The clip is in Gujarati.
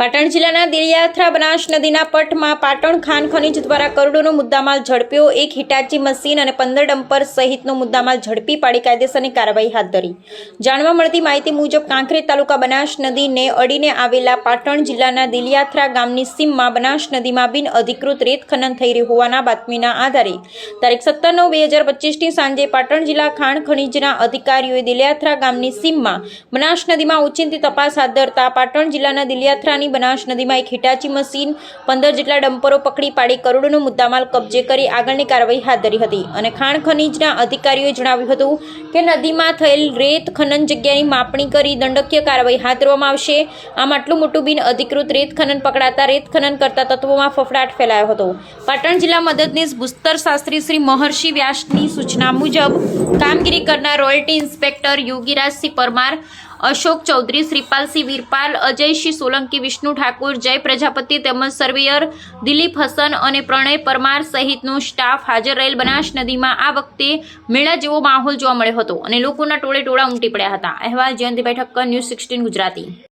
પાટણ જિલ્લાના દિલિયાથરા બનાસ નદીના પટમાં પાટણ ખાન ખનીજ દ્વારા કરોડોનો મુદ્દામાલ ઝડપ્યો. એક હિટાચી મશીન અને પંદર ડમ્પર સહિતનો મુદ્દામાલ ઝડપી પાડી કાયદેસરની કાર્યવાહી હાથ ધરી. જાણવા મળતી માહિતી મુજબ, કાંકરેજ તાલુકા બનાસ નદીને અડીને આવેલા પાટણ જિલ્લાના દિલિયાથરા ગામની સીમમાં બનાસ નદીમાં બિન અધિકૃત રેત ખનન થઈ રહ્યું હોવાના બાતમીના આધારે તારીખ સત્તર નવ બે હજાર પચીસની સાંજે પાટણ જિલ્લા ખાણ ખનીજના અધિકારીઓએ દિલિયાથરા ગામની સીમમાં બનાસ નદીમાં ઓચિંતી તપાસ હાથ ધરતા પાટણ જિલ્લાના દિલિયાથરાની બનાસ નદીમાં એક હિટાચી મશીન પંદર જેટલા ડમ્પરો પકડી પાડી કરોડોનો મુદ્દામાલ કબજે કરી આગળની કાર્યવાહી હાથ ધરી હતી. અને ખાણ ખનીજના અધિકારીઓએ જણાવ્યું હતું કે નદીમાં થયેલ રેત ખનન જગ્યાની માપણી કરી દંડકીય કાર્યવાહી હાથ ધરવામાં આવશે. આમ આટલું મોટું બિન અધિકૃત રેત ખનન પકડાતા રેત ખનન કરતા તત્વોમાં ફફડાટ ફેલાયો હતો. પાટણ જિલ્લા મદદનીશ ભૂસ્તર શાસ્ત્રી શ્રી મહર્ષિ વ્યાસની સૂચના મુજબ કામગીરી કરનાર રોયલ્ટી ઇન્સ્પેક્ટર યોગીરાજસિંહ પરમાર અશોક ચૌધરી, શ્રીપાલસિંહ વીરપાલ, અજયસિંહ સોલંકી, વિષ્ણુ ઠાકુર, જય પ્રજાપતિ, તેમજ સર્વેયર દિલીપ હસન અને પ્રણય પરમાર સહિતનો સ્ટાફ હાજર રહેલ બનાસ નદીમાં આ વખતે મેળા જેવો માહોલ જોવા મળ્યો હતો અને લોકોના ટોળે ટોળા ઉમટી પડ્યા હતા. અહેવાલ જયંતિભાઈ ઠક્કર, ન્યૂઝ સિક્સટીન ગુજરાતી.